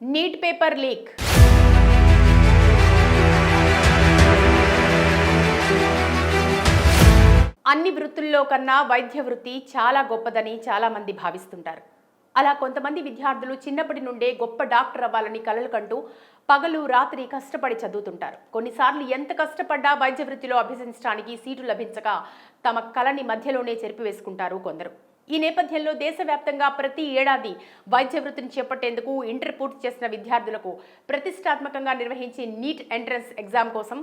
Neat paper leak. అన్ని వృత్తుల్లో కన్నా వైద్య వృత్తి చాలా గొప్పదని చాలామంది భావిస్తుంటారు. అలా కొంతమంది విద్యార్థులు చిన్నప్పటి నుండే గొప్ప డాక్టర్ అవ్వాలని కలలు కంటూ పగలు రాత్రి కష్టపడి చదువుతుంటారు. కొన్నిసార్లు ఎంత కష్టపడ్డా వైద్య వృత్తిలో అభ్యసించడానికి సీటు లభించక తమ కళని మధ్యలోనే చెరిపివేసుకుంటారు కొందరు. ఈ నేపథ్యంలో దేశవ్యాప్తంగా ప్రతి ఏడాది వైద్య వృత్తిని చేపట్టేందుకు ఇంటర్ పూర్తి చేసిన విద్యార్థులకు ప్రతిష్టాత్మకంగా నిర్వహించే నీట్ ఎంట్రన్స్ ఎగ్జామ్ కోసం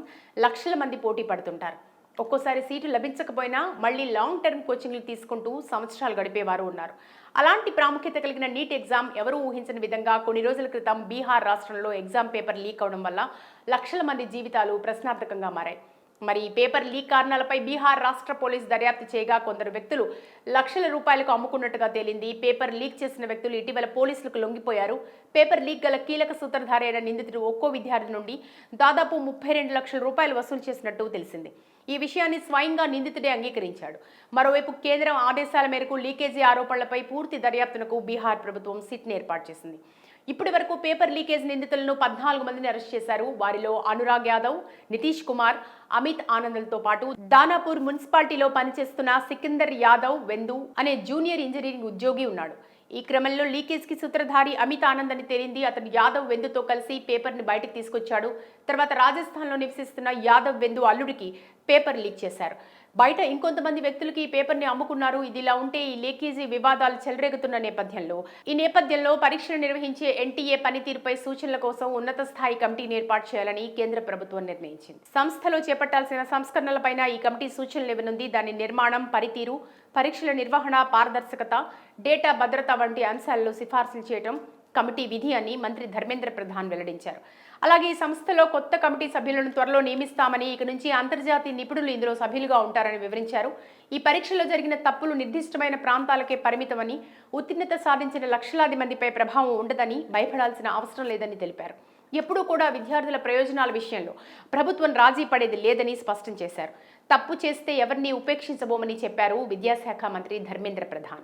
లక్షల మంది పోటీ పడుతుంటారు. ఒక్కోసారి సీటు లభించకపోయినా మళ్ళీ లాంగ్ టర్మ్ కోచింగ్లు తీసుకుంటూ సంవత్సరాలు గడిపేవారు ఉన్నారు. అలాంటి ప్రాముఖ్యత కలిగిన నీట్ ఎగ్జామ్ ఎవరూ ఊహించని విధంగా కొన్ని రోజుల క్రితం బీహార్ రాష్ట్రంలో ఎగ్జామ్ పేపర్ లీక్ అవడం వల్ల లక్షల మంది జీవితాలు ప్రశ్నార్థకంగా మారాయి. మరి ఈ పేపర్ లీక్ కారణాలపై బీహార్ రాష్ట్ర పోలీస్ దర్యాప్తు చేయగా కొందరు వ్యక్తులు లక్షల రూపాయలకు అమ్ముకున్నట్టుగా తేలింది. పేపర్ లీక్ చేసిన వ్యక్తులు ఇటీవల పోలీసులకు లొంగిపోయారు. పేపర్ లీక్ గల కీలక సూత్రధారి అయిన నిందితుడు ఒక్కో విద్యార్థి నుండి దాదాపు ముప్పై రెండు లక్షల రూపాయలు వసూలు చేసినట్టు తెలిసింది. ఈ విషయాన్ని స్వయంగా నిందితుడే అంగీకరించాడు. మరోవైపు కేంద్రం ఆదేశాల మేరకు లీకేజీ ఆరోపణలపై పూర్తి దర్యాప్తునకు బీహార్ ప్రభుత్వం సిట్ని ఏర్పాటు చేసింది. ఇప్పటి వరకు పేపర్ లీకేజ్ నిందితులను పద్నాలుగు మందిని అరెస్ట్ చేశారు. వారిలో అనురాగ్ యాదవ్ నితీష్ కుమార్ అమిత్ ఆనంద్లతో పాటు దానాపూర్ మున్సిపాలిటీలో పనిచేస్తున్న సికిందర్ యాదవ్ వెందు అనే జూనియర్ ఇంజనీరింగ్ ఉద్యోగి ఉన్నాడు. ఈ క్రమంలో లీకేజ్కి సూత్రధారి అమిత్ ఆనంద్ అని తేలింది. అతను యాదవ్ వెందుతో కలిసి పేపర్ని బయటకు తీసుకొచ్చాడు. తర్వాత రాజస్థాన్లో నివసిస్తున్న యాదవ్ వెందు అల్లుడికి పేపర్ లీక్ చేశారు. బయట ఇంకొంతమంది వ్యక్తులకి ఈ పేపర్ని అమ్ముకున్నారు. ఇది ఇలా ఉంటే ఈ లీకేజీ వివాదాలు చెలరేగుతున్న నేపథ్యంలో. ఈ నేపథ్యంలో పరీక్షలు నిర్వహించే ఎన్టీఏ పనితీరుపై సూచనల కోసం ఉన్నత స్థాయి కమిటీని ఏర్పాటు చేయాలని కేంద్ర ప్రభుత్వం నిర్ణయించింది. సంస్థలో చేపట్టాల్సిన సంస్కరణలపైన ఈ కమిటీ సూచనలు ఇవ్వనుంది. దాని నిర్మాణం పనితీరు పరీక్షల నిర్వహణ పారదర్శకత డేటా భద్రత వంటి అంశాల్లో సిఫార్సులు చేయడం కమిటీ విధి అని మంత్రి ధర్మేంద్ర ప్రధాన్ వెల్లడించారు. అలాగే ఈ సంస్థలో కొత్త కమిటీ సభ్యులను త్వరలో నియమిస్తామని ఇక నుంచి అంతర్జాతీయ నిపుణులు ఇందులో సభ్యులుగా ఉంటారని వివరించారు. ఈ పరీక్షలో జరిగిన తప్పులు నిర్దిష్టమైన ప్రాంతాలకే పరిమితమని ఉత్తీర్ణత సాధించిన లక్షలాది మందిపై ప్రభావం ఉండదని భయపడాల్సిన అవసరం లేదని తెలిపారు. ఎప్పుడూ కూడా విద్యార్థుల ప్రయోజనాల విషయంలో ప్రభుత్వం రాజీ పడేది లేదని స్పష్టం చేశారు. తప్పు చేస్తే ఎవరిని ఉపేక్షించబోమని చెప్పారు విద్యాశాఖ మంత్రి ధర్మేంద్ర ప్రధాన్.